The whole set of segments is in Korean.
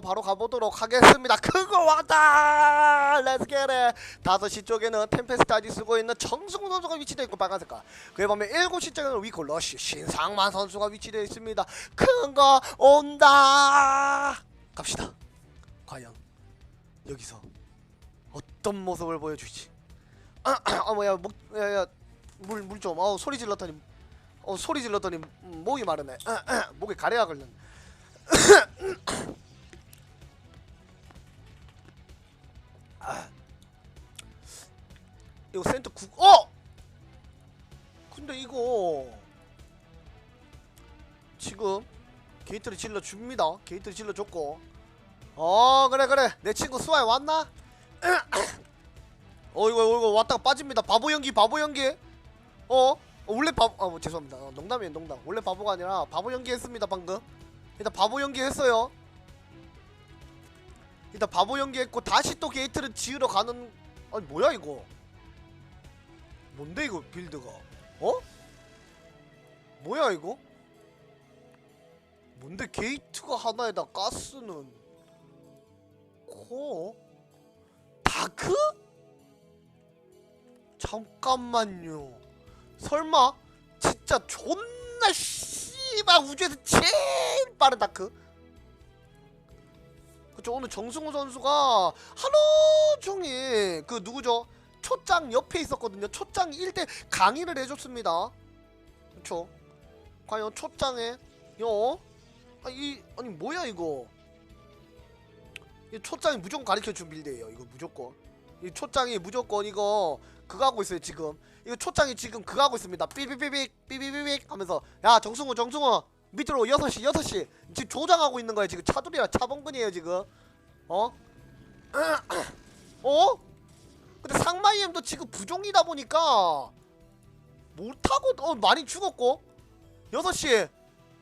바로 가보도록 하겠습니다. 그거 왔다! 렛츠 겟잇! 5시 쪽에는 템페스타지 쓰고 있는 정승우 선수가 위치되어 있고 빨간 색깔 그에 반면 7시 쪽에는 위코 러쉬 신상만 선수가 위치되어 있습니다. 큰 거 온다! 갑시다. 과연 여기서 어떤 모습을 보여주지? 아 뭐야 목 야 야 물 물 좀 어 소리 질렀더니 어 소리 질렀더니 음, 목이 마르네 목에 가래가 걸렸네 게이트를 질러 줍니다. 게이트를 질러 줬고 어 그래 그래 내 친구 수아에 왔나? 어 이거 이거 왔다가 빠집니다. 바보 연기 바보 연기 어 원래 바보 아 뭐, 죄송합니다. 어, 농담이에요 농담. 원래 바보가 아니라 바보 연기 했습니다 방금. 일단 바보 연기 했어요. 일단 바보 연기했고 다시 또 게이트를 지으러 가는 아니 뭐야 이거 뭔데 이거 빌드가 어? 뭐야 이거 뭔데 게이트가 하나에다 가스는 코? 다크? 잠깐만요. 설마 진짜 존나 씨발 우주에서 제일 빠른 다크? 그쵸 오늘 정승우 선수가 하루 종일 그 누구죠? 초장 옆에 있었거든요. 초장 1대 강의를 해줬습니다. 그쵸? 과연 초장에 요 아, 이 아니 뭐야 이거? 이 초장이 무조건 가르쳐준 빌드예요 이거 무조건. 이 초장이 무조건 이거 그거 하고 있어요 지금. 이거 초장이 지금 그거 하고 있습니다. 삐삐삐삐 삐삐삐삐 하면서. 야 정승우 정승우. 밑으로 6시 6시. 지금 조장하고 있는 거야 지금. 차돌이랑 차범근이에요 지금. 어? 어? 근데 상마이엠도 지금 부종이다 보니까 못하고 어 많이 죽었고. 6시.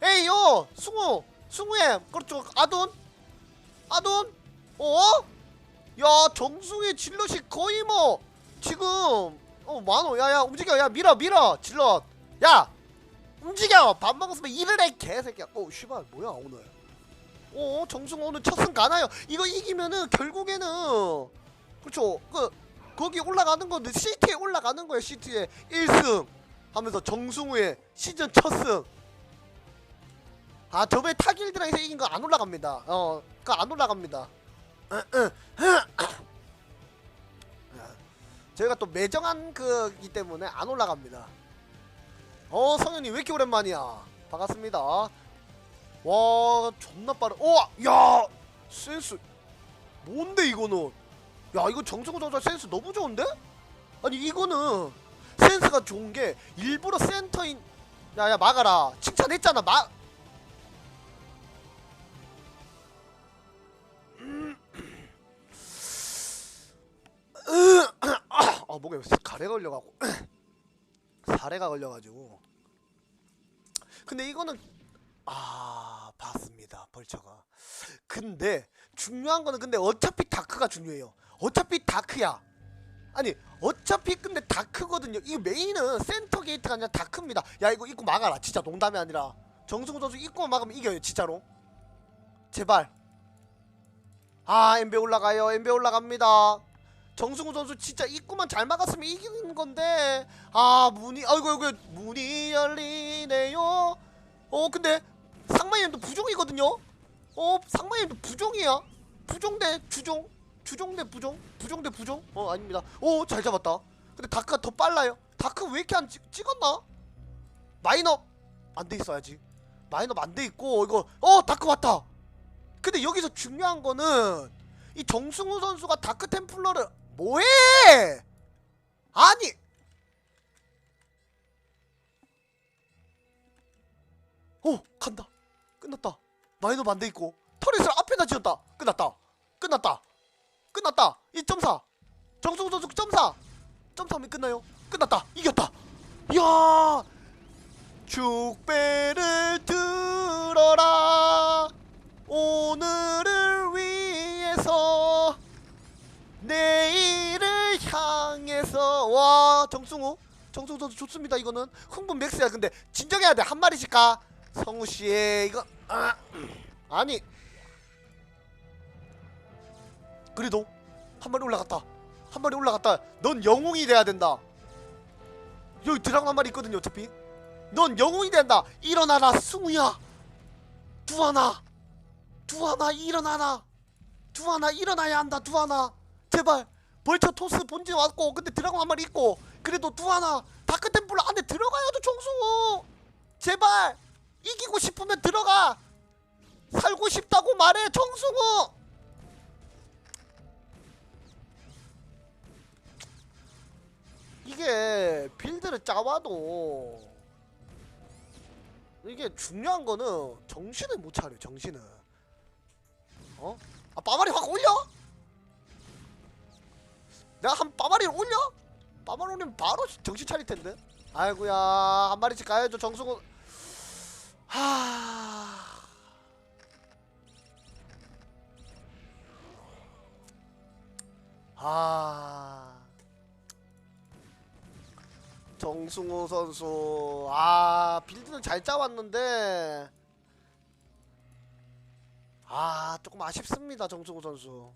에이 요 승우 승우엠 그렇죠. 아돈? 아돈? 어? 야 정승우의 질럿이 거의 뭐 지금 어 많어 야야 움직여. 야 밀어 밀어. 질럿. 야 움직여. 밥 먹었으면 일을 해 개새끼야. 어 씨발 뭐야 오늘. 어 정승우 오늘 첫승 가나요? 이거 이기면은 결국에는 그렇죠. 그 거기 올라가는 건데 시티에 올라가는 거예요 시티에. 1승 하면서 정승우의 시즌 첫승 아 저번에 타길드랑에서 이긴 거 안 올라갑니다. 어 그거 안 올라갑니다. 저희가 또 매정한 그기 때문에 안 올라갑니다. 어 성현이 왜 이렇게 오랜만이야? 반갑습니다. 와 존나 빠르 어야 센스. 뭔데 이거는? 야 이거 정승우 센스 너무 좋은데? 아니 이거는 센스가 좋은 게 일부러 센터인 야야 막아라. 칭찬했잖아. 막 목에 가래 걸려가고 사례가 걸려가지고. 근데 이거는 아 봤습니다 벌처가. 근데 중요한 거는 근데 어차피 다크가 중요해요. 어차피 다크야. 아니 어차피 근데 다크거든요. 이 메인은 센터 게이트가 아니라 다크입니다. 야 이거 입고 막아라. 진짜 농담이 아니라. 정승우 선수 입고만 막으면 이겨요 진짜로. 제발. 아 엠베 올라가요. 엠베 올라갑니다 정승우 선수 진짜 입구만 잘 막았으면 이기는 건데. 아 문이 아이고 아이고 문이 열리네요. 어 근데 상마이엠도 부종이거든요? 어 상마이엠도 부종이야? 부종 대 주종? 주종 대 부종? 부종 대 부종? 어 아닙니다. 오 잘 잡았다. 근데 다크가 더 빨라요? 다크 왜 이렇게 안 찍, 찍었나? 마인업 안돼 있어야지. 마인업 안돼 있고 이거 어 다크 왔다! 근데 여기서 중요한 거는 이 정승우 선수가 다크 템플러를 뭐해? 아니. 오 간다. 끝났다. 마이너브 안돼 있고 터렛을 앞에다 지었다. 끝났다. 끝났다. 끝났다. 2.4. 정승우 선수 0.4. 0.3이 끝나요. 끝났다. 이겼다. 야. 축배를 들어라. 오늘 정승우 정승우 선수 좋습니다 이거는. 흥분 맥스야. 근데 진정해야 돼. 한 마리씩 가. 성우 씨 이거 아, 아니. 그래도 한 마리 올라갔다. 한 마리 올라갔다. 넌 영웅이 돼야 된다. 여기 드라곤 한 마리 있거든요 어차피. 넌 영웅이 된다. 일어나라 승우야. 두하나. 두하나 일어나라. 두하나 일어나야 한다 두하나. 제발. 벌처 토스 본진 왔고 근데 드라곤 한 마리 있고 그래도 두하나 다크템플러 안에 들어가야죠 정승우 제발 이기고 싶으면 들어가 살고 싶다고 말해 정승우 이게 빌드를 짜와도 이게 중요한 거는 정신을 못 차려 정신을 어? 아 빠마리 확 올려? 내가 한 빠마리를 올려? 올리면 바로 정신 차릴 텐데. 아이고야 한 마리씩 가야죠 정승우 하... 아... 정승우 선수 아 빌드는 잘 짜왔는데. 아 조금 아쉽습니다 정승우 선수.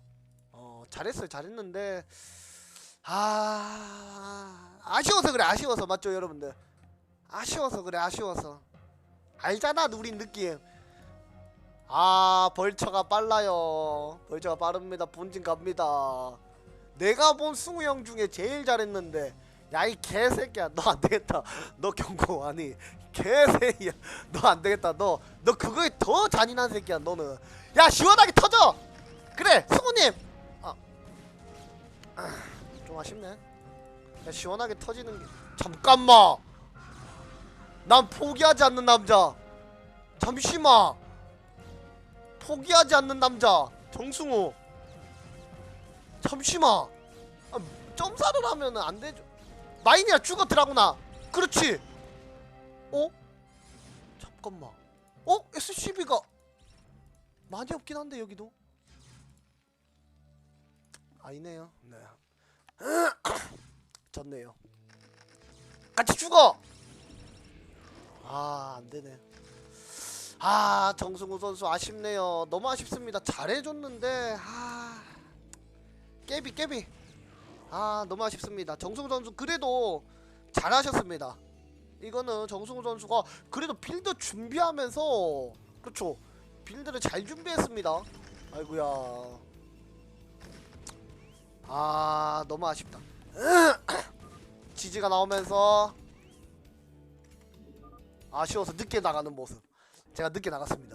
어 잘했어요 잘했는데 아 아쉬워서 그래 아쉬워서. 맞죠 여러분들? 아쉬워서 그래 아쉬워서. 알잖아 우린 느낌. 아 벌처가 빨라요. 벌처가 빠릅니다. 본진 갑니다. 내가 본 승우 형 중에 제일 잘했는데 야 이 개새끼야. 너 안되겠다. 너 경고 아니 개새끼야. 너 안되겠다. 너 너 그거에 더 잔인한 새끼야 너는. 야 시원하게 터져! 그래 승우님! 아, 아, 좀 아쉽네. 야 시원하게 터지는 게. 잠깐만! 난 포기하지 않는 남자. 잠시만! 포기하지 않는 남자. 정승우 잠시만! 아, 점사를 하면은 안 되죠. 마인이야 죽어 드라구나. 그렇지! 어? 잠깐만. 어? SCB가 많이 없긴 한데 여기도? 아니네요. 네 졌네요. 같이 죽어! 아 안되네. 아 정승우 선수 아쉽네요. 너무 아쉽습니다. 잘해줬는데 아 깨비 깨비. 아 너무 아쉽습니다. 정승우 선수 그래도 잘하셨습니다. 이거는 정승우 선수가 그래도 빌드 준비하면서 그렇죠. 빌드를 잘 준비했습니다. 아이구야 아 너무 아쉽다. 지지가 나오면서 아쉬워서 늦게 나가는 모습. 제가 늦게 나갔습니다